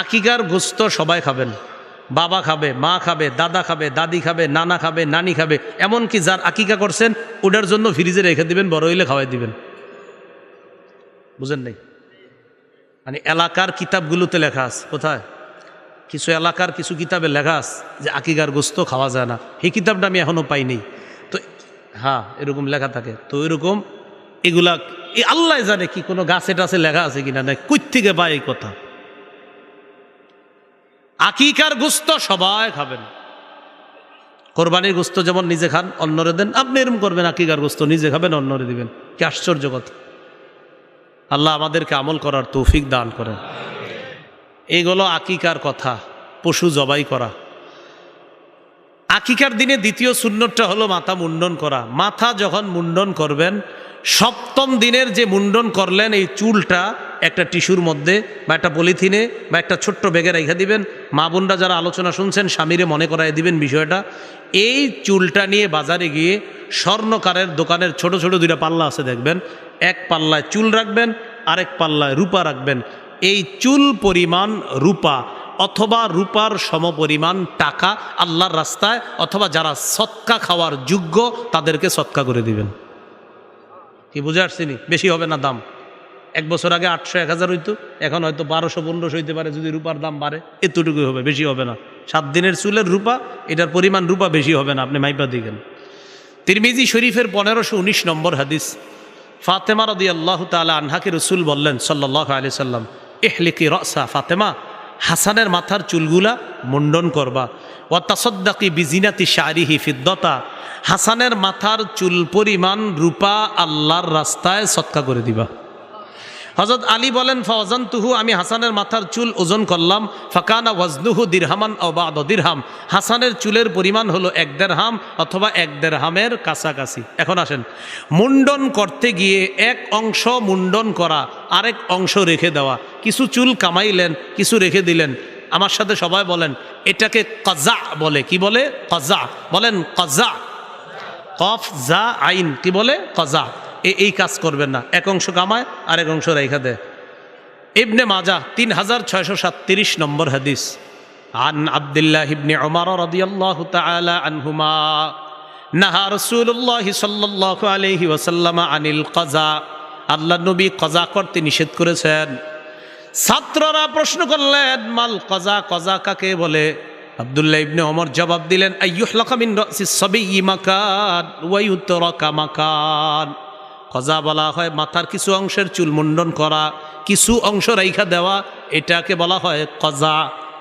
আকিকার গোস্ত সবাই খাবেন। বাবা খাবে, মা খাবে, দাদা খাবে, দাদি খাবে, নানা খাবে, নানি খাবে, এমনকি যার আকিকা করছেন, ওটার জন্য ফ্রিজে রেখে দিবেন, বড় হইলে খাওয়াই দিবেন। বুঝেন নাই? মানে এলাকার কিতাবগুলোতে লেখা আছে, কোথায়? কিছু এলাকার কিছু কিতাবে লেখা আছে যে আকিকার গোস্ত খাওয়া যায় না। এই কিতাবটা আমি এখনও পাইনি তো হ্যাঁ এরকম লেখা থাকে। তো এরকম এগুলা এই আল্লাহ জানে কি কোনো গাছে টাছে লেখা আছে কিনা না থেকে পায় এই কথা? আকিকার গোস্ত সবাই খাবেন। কোরবানির গোস্ত যেমন নিজে খান, অন্যরে দেন। আপনি এরম করবেন, আকিকার গোস্ত নিজে খাবেন, অন্যরে দিবেন। কি আশ্চর্য কথা। আল্লাহ আমাদেরকে আমল করার তৌফিক দান করেন। এইগুলো আকিকার কথা, পশু জবাই করা। আকিকার দিনে দ্বিতীয় শূন্যটা হলো মাথা মুন্ডন করা। মাথা যখন মুন্ডন করবেন, সপ্তম দিনের যে মুন্ডন করলেন, এই চুলটা একটা টিস্যুর মধ্যে বা একটা পলিথিনে বা একটা ছোট্ট ব্যাগে রেখে দিবেন মা বোনরা যারা আলোচনা শুনছেন, স্বামীরে মনে করায় দিবেন বিষয়টা। এই চুলটা নিয়ে বাজারে গিয়ে স্বর্ণকারের দোকানের ছোট ছোট দুইটা পাল্লা আছে দেখবেন। এক পাল্লায় চুল রাখবেন, আরেক পাল্লায় রূপা রাখবেন। এই চুল পরিমাণ রূপা অথবা রূপার সমপরিমাণ টাকা আল্লাহর রাস্তায় অথবা যারা সৎকা খাওয়ার যোগ্য তাদেরকে সৎকা করে দিবেন। কি বুঝে আসছিনি? বেশি হবে না দাম? এক বছর আগে আটশো এক হাজার হইতো, এখন হয়তো বারোশো, পনেরোশো হইতে পারে যদি রূপার দাম বাড়ে। এতটুকুই হবে, বেশি হবে না। সাত দিনের চুলের রূপা, এটার পরিমাণ রূপা বেশি হবে না, আপনি মাইপা দিকেন তিরমিজি শরীফের পনেরোশো উনিশ নম্বর হাদিস। ফাতেমা রদি আল্লাহ তালা আনহাকে রসুল বললেন সাল্লাহ আলি সাল্লাম এহলিকি রসা ফাতেমা, হাসানের মাথার চুলগুলা মুন্ডন করবা। ও তাসদ্দাকি বিজিনাতি শারিহি ফিদ্দতা, হাসানের মাথার চুল পরিমাণ রূপা আল্লাহর রাস্তায় সৎকা করে দিবা। হজরত আলী বলেন ফওয়াজান তুহু আমি হাসানের মাথার চুল ওজন করলাম। ফাকানা ওয়াজনুহু দিরহামান অবাদ দিরহাম। হাসানের চুলের পরিমাণ হলো এক দেড়হাম অথবা এক দেড়হামের কাছাকাছি। এখন আসেন। মুন্ডন করতে গিয়ে এক অংশ মুন্ডন করা, আরেক অংশ রেখে দেওয়া। কিছু চুল কামাইলেন, কিছু রেখে দিলেন। আমার সাথে সবাই বলেন, এটাকে কজা বলে। কি বলে? কজা। বলেন, কজা। কফ, জা, আইন। কি বলে? কজা। এই কাজ করবেন না। এক অংশ কামায় আর এক অংশ রেখা দেয়। ইবনে মাজা, তিন হাজার ছয়শো সাতত্রিশ নম্বর হাদিস। আন আবদুল্লাহ ইবনে ওমর রাদিয়াল্লাহু তাআলা আনহুমা, নাহা রাসূলুল্লাহ সাল্লাল্লাহু আলাইহি ওয়াসাল্লাম আনিল কজা। আল্লাহ নবী কজা করতে নিষেধ করেছেন। ছাত্ররা প্রশ্ন করলেন, মাল কজা কজা কাকে বলে? আবদুল্লাহ ইবনে ওমর জবাব দিলেন, আইয়ুহলাকা মিন রাসিস সাবিয়্যি মাকান ওয়া ইউতরাকা মাকান। কজা বলা হয় মাথার কিছু অংশের চুল মুন্ডন করা, কিছু অংশ রাইখা দেওয়া, এটাকে বলা হয় কজা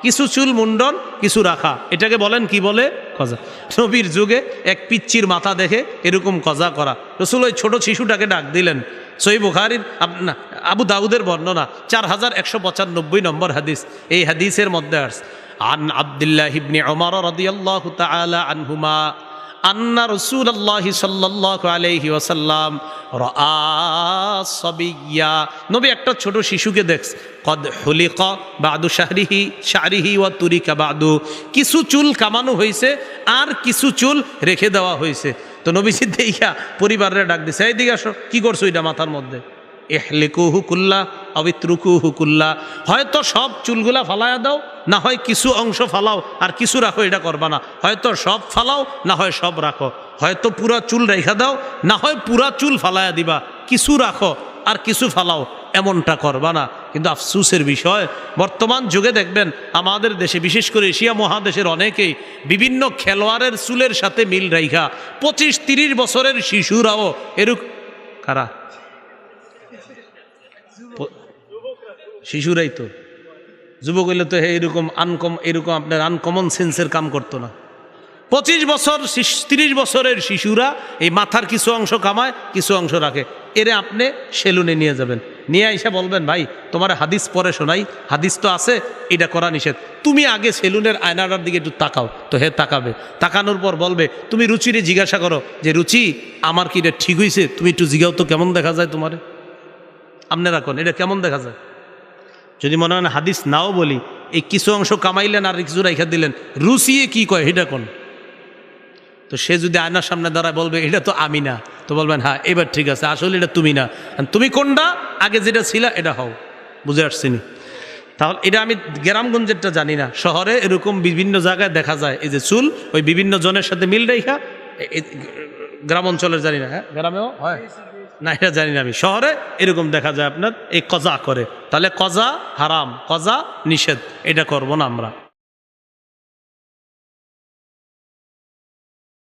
কিছু চুল মুন্ডন, কিছু রাখা। এটাকে বলেন কি বলে? কজা নবীর যুগে এক পিচ্চির মাথা দেখে এরকম কজা করা। রসুল ওই ছোটো শিশুটাকে ডাক দিলেন। সই বুখারির আবু দাউদের বর্ণনা, চার হাজার একশো পঁচানব্বই নম্বর হাদিস। এই হাদিসের মধ্যে আস আন আবদুল্লাহ ইবনে ওমর রাদিয়াল্লাহু তাআলা আনহুমা আন্না রসুল্লাহ সাল্লাহ আলহি ওসাল্লাম রবিয়া নবী একটা ছোট শিশুকে দেখস কদ হলিক বাদু শাহরিহি শাহরিহি ও তুরিকা বাদু। কিছু চুল কামানো হয়েছে আর কিছু চুল রেখে দেওয়া হয়েছে। তো নবীজি দেখা পরিবারের ডাক দিছে, এই দিকে আসো, কী করছ এটা মাথার মধ্যে? এহলিকু হুকুল্লা অবিত্রুকু হুকুল্লা হয়তো সব চুলগুলা ফালায়া দাও, না হয় কিছু অংশ ফালাও, আর কিছু রাখো, এটা করবা না। হয়তো সব ফালাও, না হয় সব রাখো। হয়তো পুরা চুল রেখা দাও, না হয় পুরা চুল ফালায়া দিবা। কিছু রাখো, আর কিছু ফালাও, এমনটা করবা না। কিন্তু আফসুসের বিষয়, বর্তমান যুগে দেখবেন, আমাদের দেশে, বিশেষ করে এশিয়া মহাদেশের অনেকেই, বিভিন্ন খেলোয়াড়ের চুলের সাথে মিল রাইখা পঁচিশ তিরিশ বছরের শিশুরাও এরূপ কারা? শিশুরাই তো। যুবক হইলে তো এরকম আনকম, এরকম আপনার আনকমন সেন্সের কাম করতো না। পঁচিশ বছর তিরিশ বছরের শিশুরা এই মাথার কিছু অংশ কামায়, কিছু অংশ রাখে। এরে আপনি সেলুনে নিয়ে যাবেন। নিয়ে এসে বলবেন, ভাই, তোমার হাদিস পরে শোনাই। হাদিস তো আছে, এটা করা নিষেধ। তুমি আগে সেলুনের আয়নাটার দিকে একটু তাকাও। তো হে তাকাবে। তাকানোর পর বলবে, তুমি রুচিরে জিজ্ঞাসা করো যে, রুচি, আমার কি এটা ঠিক হয়েছে তুমি একটু জিগাও তো, কেমন দেখা যায় তোমারে আপনি রাখুন এটা কেমন দেখা যায়? যদি মনে হয় হাদিস নাও বলি, এই কিছু অংশ কামাইলেন আর কিছু রেখা দিলেন রুসিয়ে কি কয়? এটা কোন? তো সে যদি আয়নার সামনে দাঁড়ায় বলবে, এটা তো আমি না। তো বলবেন হ্যাঁ এবার ঠিক আছে, আসলে এটা তুমি না। তুমি কোনটা? আগে যেটা ছিল, এটা হও। বুঝে আসছিনি তাহলে এটা আমি গ্রামগঞ্জেরটা জানি না। শহরে এরকম বিভিন্ন জায়গায় দেখা যায়, এই যে চুল, ওই বিভিন্ন জনের সাথে মিল রেখা গ্রাম অঞ্চলের জানি না হ্যাঁ? গ্রামেও? হয়? না, এটা জানি না আমি। শহরে এরকম দেখা যায় আপনার, এই কজা করে। তাহলে কজা হারাম, কজা নিষেধ, এটা করব না আমরা।